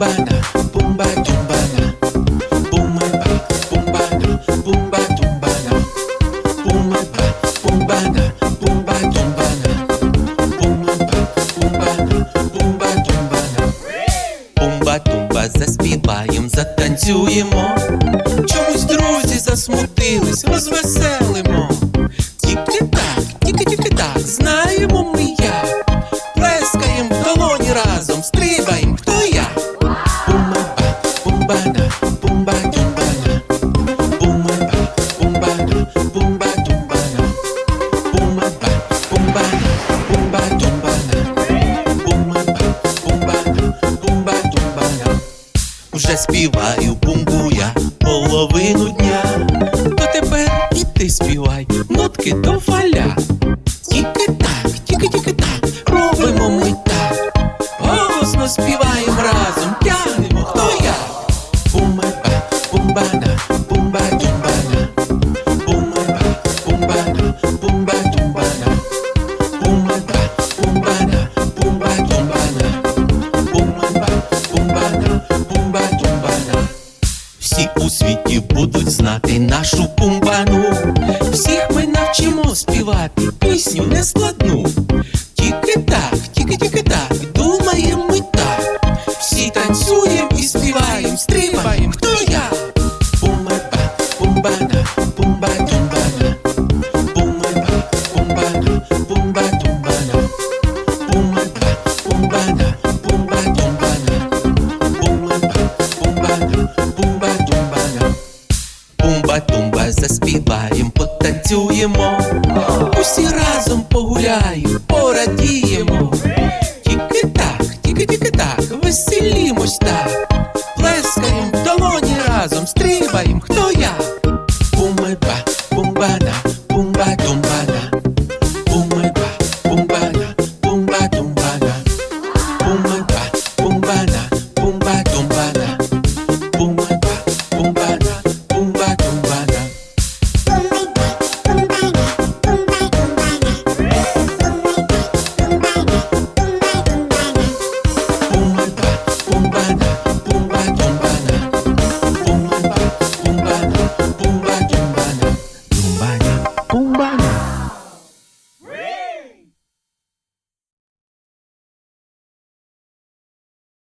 Тумбана. Бумба-тумба, заспіваєм, затанцюємо. Чомусь друзі засмутились, розвеселимо. Тільки так, тільки-тільки так, знаємо ми як. Плескаєм в долоні разом, Вже співаю бумбуя половину дня. То тепер і ти співай, нотки до фаля. Тільки так, тільки тільки так, робимо ми так. Голосно співаємо Всі у світі будуть знати нашу бумбану. Всіх ми навчимо Зумбе заспіваєм, потанцюємо, усі разом погуляємо, порадіємо. Тільки так, тільки, тільки так, веселімось так, плескаємо в долоні разом, стрибаєм, хто я. Бумба, бумбана, бумба, дум.